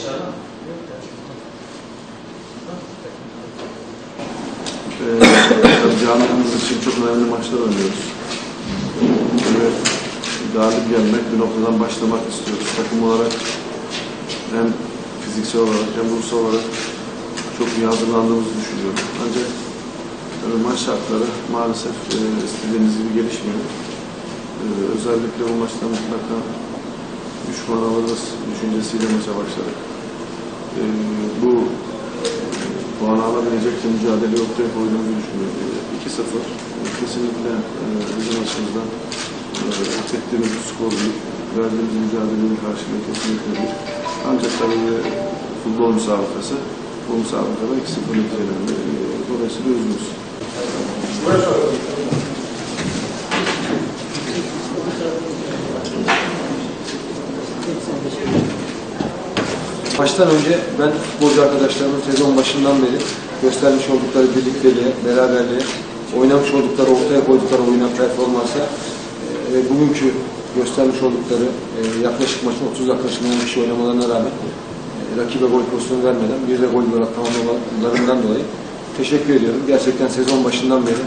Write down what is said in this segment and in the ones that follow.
Ee, camiamız için çok önemli maçlar oynuyoruz. Ve galip gelmek, bir noktadan başlamak istiyoruz. Takım olarak hem fiziksel olarak hem ruhsal olarak çok iyi hazırlandığımızı düşünüyorum. Ancak tabii maç şartları maalesef e, istediğimiz gibi gelişmiyor. E, özellikle bu maçta mutlaka düşman alırız düşüncesiyle maça başladık. E, bu puanı alabilecek bir mücadele ortaya koyduğumuzu düşünüyorum. E, 2-0 e, kesinlikle e, bizim açımızdan e, hak ettiğimiz bir skor değil. Verdiğimiz mücadelenin karşılığı kesinlikle değil. Ancak tabii e, futbol müsabakası bu müsabakada 2-0 neticelerinde. E, dolayısıyla üzgünüz. Maçtan önce ben futbolcu arkadaşlarımın sezon başından beri göstermiş oldukları birlikteliğe, beraberliğe, oynamış oldukları, ortaya koydukları oyuna, performansa e, ve bugünkü göstermiş oldukları e, yaklaşık maçın 30 yaklaşık 10 kişi oynamalarına rağmen e, rakibe gol pozisyonu vermeden bir de gol olarak tamamlamalarından dolayı teşekkür ediyorum. Gerçekten sezon başından beri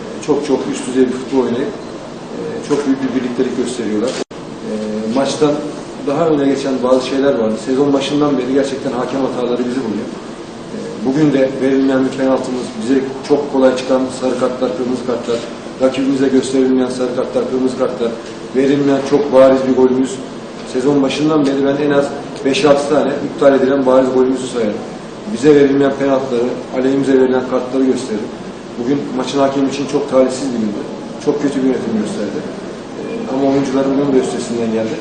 e, çok çok üst düzey bir futbol oynayıp e, çok büyük bir birliktelik gösteriyorlar. E, maçtan daha öne geçen bazı şeyler vardı. Sezon başından beri gerçekten hakem hataları bizi buluyor. E, Bugün de verilmeyen bir penaltımız, bize çok kolay çıkan sarı kartlar, kırmızı kartlar, rakibimize gösterilmeyen sarı kartlar, kırmızı kartlar, verilmeyen çok bariz bir golümüz. Sezon başından beri ben en az 5-6 tane iptal edilen bariz golümüzü sayarım. Bize verilmeyen penaltıları, aleyhimize verilen kartları gösteririm. Bugün maçın hakemi için çok talihsiz bir gündü. Çok kötü bir yönetim gösterdi. E, Ama oyuncuların bunun da üstesinden geldi.